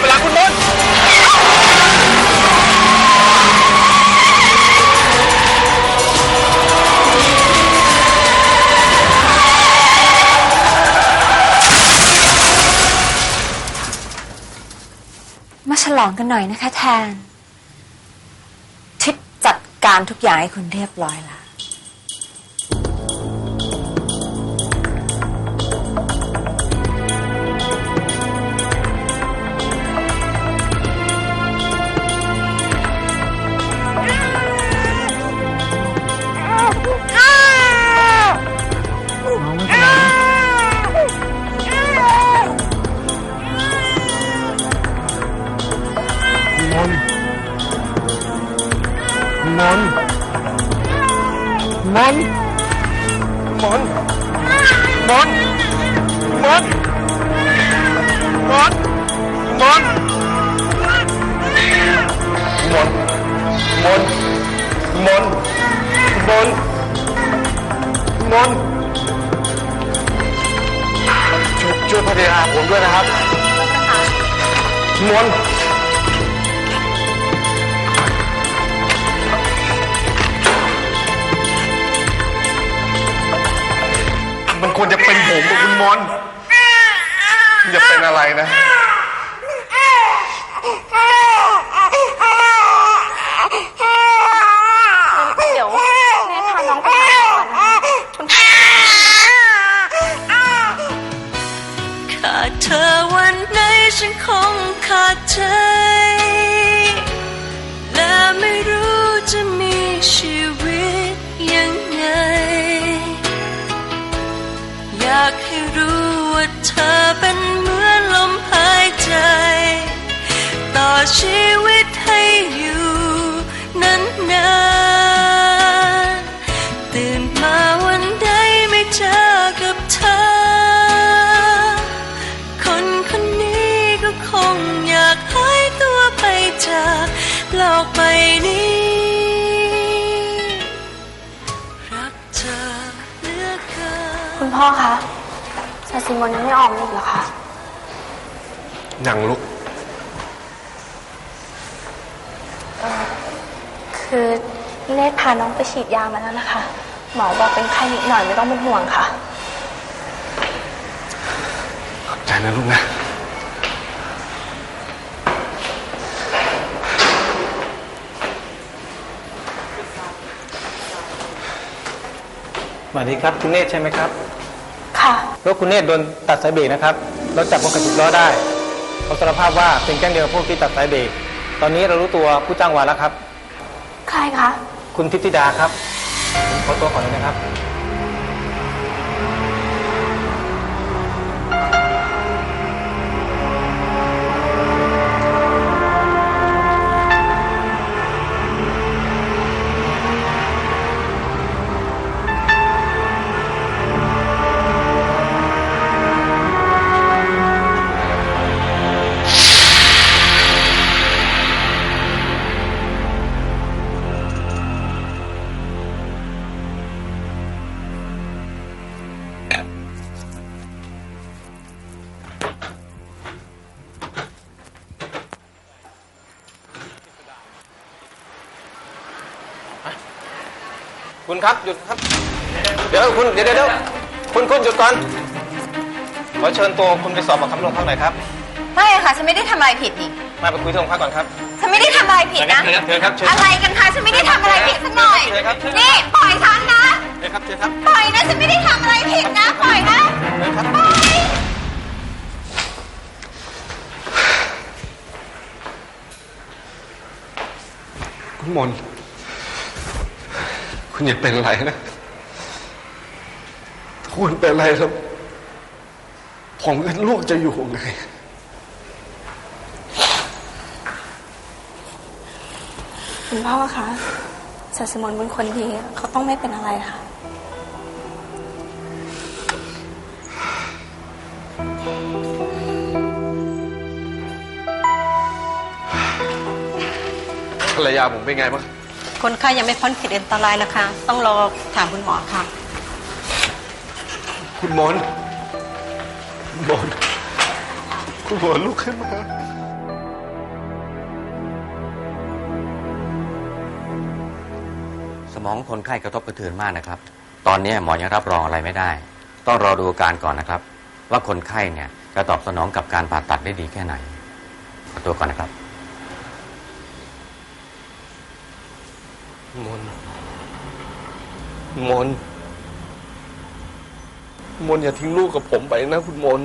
เวลาคุณมนต์มาฉลองกันหน่อยนะคะแทน ทิปจัดการทุกอย่างให้คุณเรียบร้อยแล้ว อนบอลบอลบอล มันควรจะเป็นผมกับคุณมนต์อย่าเป็นอะไรนะ พ่อคะชาซิมอนยังไม่ออกอีกเหรอคะยังลุกคือเนตพาน้องไปฉีดยามาแล้วนะคะ หมอบอกเป็นไข้นิดหน่อยไม่ต้องเป็นห่วงค่ะ ขอบใจนะลูกนะ สวัสดีครับคุณเนตรใช่ไหมครับ ค่ะรถคุณเนตรโดนตัดสายเบรกนะครับรถจับคนขับสิบล้อได้เขาสารภาพว่าเป็นแก๊งเดียวกับพวกที่ตัดสายเบรกตอนนี้เรารู้ตัวผู้จ้างวานแล้วครับ ใครคะ คุณทิติดาครับผมขอตัวก่อนเลยนะครับ คุณครับหยุดครับ เดี๋ยวคุณเดี๋ยวเดี๋ยวเดี๋ยวคุณคุณหยุดก่อนขอเชิญตัวคุณไปสอบปากคำโรงพักหน่อยครับไม่อะค่ะฉันไม่ได้ทำอะไรผิดนี่มาไปคุยที่โรงพักก่อนครับ ฉันไม่ได้ทำอะไรผิดนะ เชิญครับเชิญครับเชิญอะไรกันคะฉันไม่ได้ทำอะไรผิดสักหน่อยเชิญครับเชิญครับนี่ปล่อยฉันนะ เชิญครับเชิญครับปล่อยนะฉันไม่ได้ทำอะไรผิดนะปล่อยนะเชิญครับปล่อยคุณมนต์ คุณอย่าเป็นอะไรนะถ้าคุณเป็นอะไรแล้วผมกับลูกจะอยู่ยังไง คุณพ่อคะชาซิมอนเป็นคนดีเขาต้องไม่เป็นอะไรค่ะ ภรรยาผมเป็นไงบ้าง คนไข้ยังไม่พ้นขีดอันตรายนะคะ ต้องรอถามคุณหมอค่ะ คุณหมอนหมอนคุณหมอลุกขึ้นมาสมองคนไข้กระทบกระเทือนมากนะครับ ตอนนี้หมอยังรับรองอะไรไม่ได้ ต้องรอดูอาการก่อนนะครับ ว่าคนไข้เนี่ยจะตอบสนองกับการผ่าตัดได้ดีแค่ไหน ขอตัวก่อนนะครับ มน มน มนอย่าทิ้งลูกกับผมไปนะคุณมน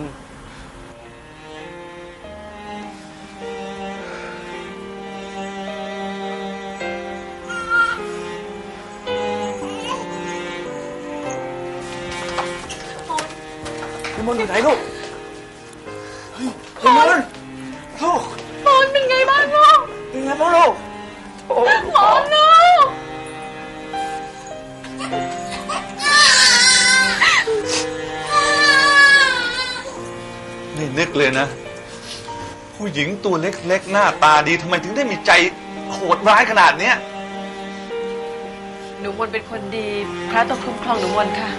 คุณมนอยู่ไหนลูก เฮ้ยคุณมนลูก มนเป็นไงบ้างลูกเป็นไงบ้างลูก โอ้ลูกมนลูก นึกเลยนะ ผู้หญิงตัวเล็กๆ หน้าตาดีทำไมถึงได้มีใจโหดร้ายขนาดเนี้ยหนูมนเป็นคนดี พระต้องคุ้มครองหนูมนค่ะ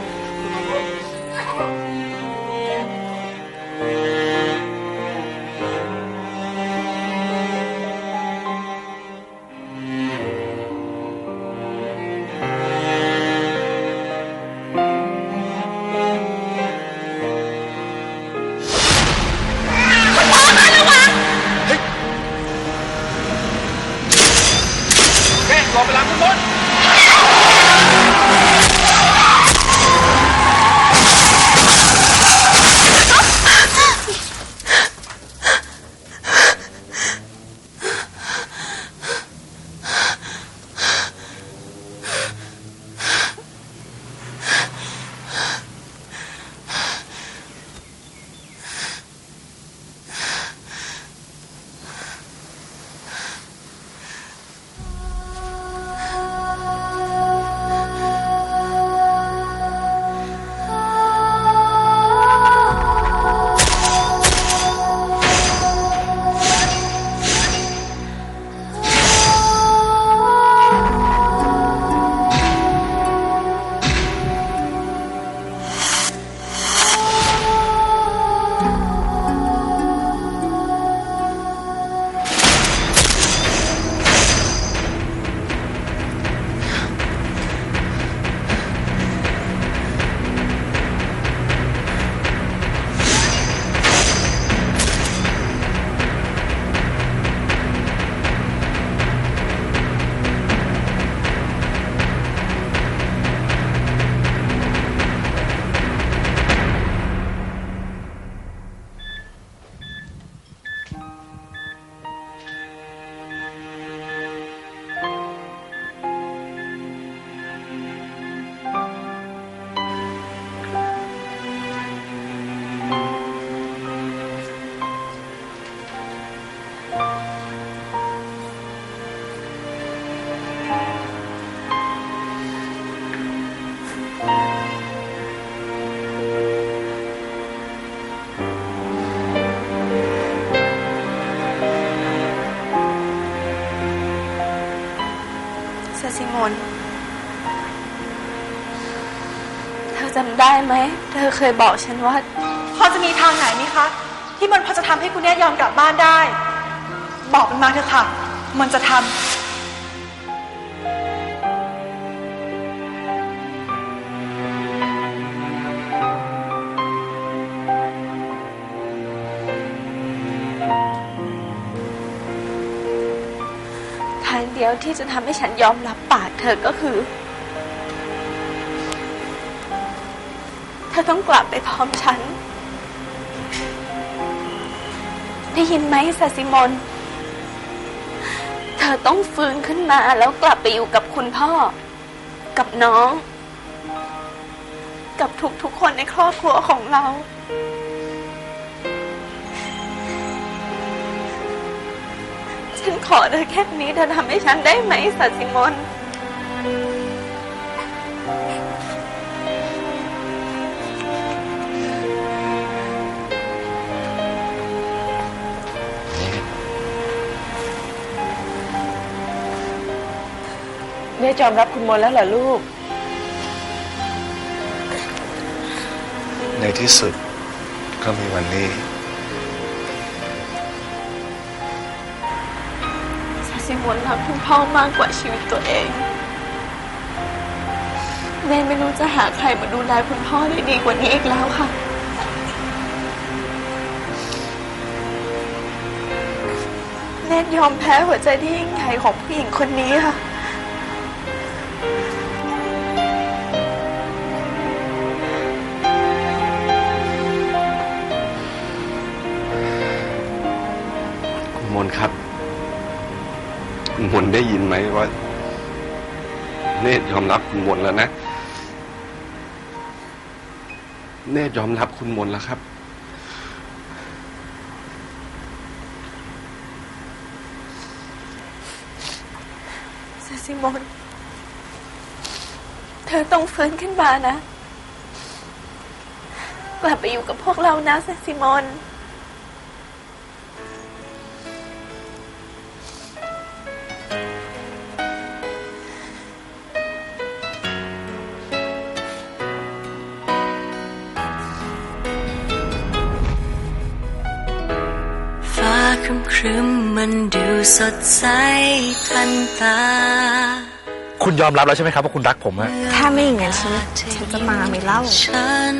เซซิมนเธอจำได้ไหม เธอเคยบอกฉันว่า พอจะมีทางไหนไหมคะ ที่มันพอจะทำให้คุณแน่ยอมกลับบ้านได้ บอกมันมาเถอะค่ะ มันจะทำางเดียวที่จะทำให้ฉันยอมรับปากเธอก็คือ เธอต้องกลับไปพร้อมฉัน ได้ยินไหมซาซิมอนเธอต้องฟื้นขึ้นมาแล้วกลับไปอยู่กับคุณพ่อ กับน้อง กับทุกๆคนในครอบครัวของเรา ฉันขอเธอแค่นี้เธอทำให้ฉันได้ไหมสัตย์สิมนแม่ยอมรับคุณมนต์แล้วเหรอลูก ในที่สุดก็มีวันนี้ สิมนรักคุณพ่อมากกว่าชีวิตตัวเองเนนไม่รู้จะหาใครมาดูแลคุณพ่อได้ดีกว่านี้อีกแล้วค่ะ เนนยอมแพ้หัวใจที่ยิ่งใหญ่ของผู้หญิงคนนี้ค่ะ ได้ยินไหมว่า เนตยอมรับคุณมนแล้วนะ เนตยอมรับคุณมนแล้วครับเซซิมอนเธอต้องฟื้นขึ้นมานะ กลับไปอยู่กับพวกเรานะเซซิมอน ครึมครึมๆมันดูสดใสทันตา คุณยอมรับแล้วใช่ไหมครับว่าคุณรักผมอะถ้าไม่อย่างนั้นฉันฉันจะมาไม่เล่า ฉัน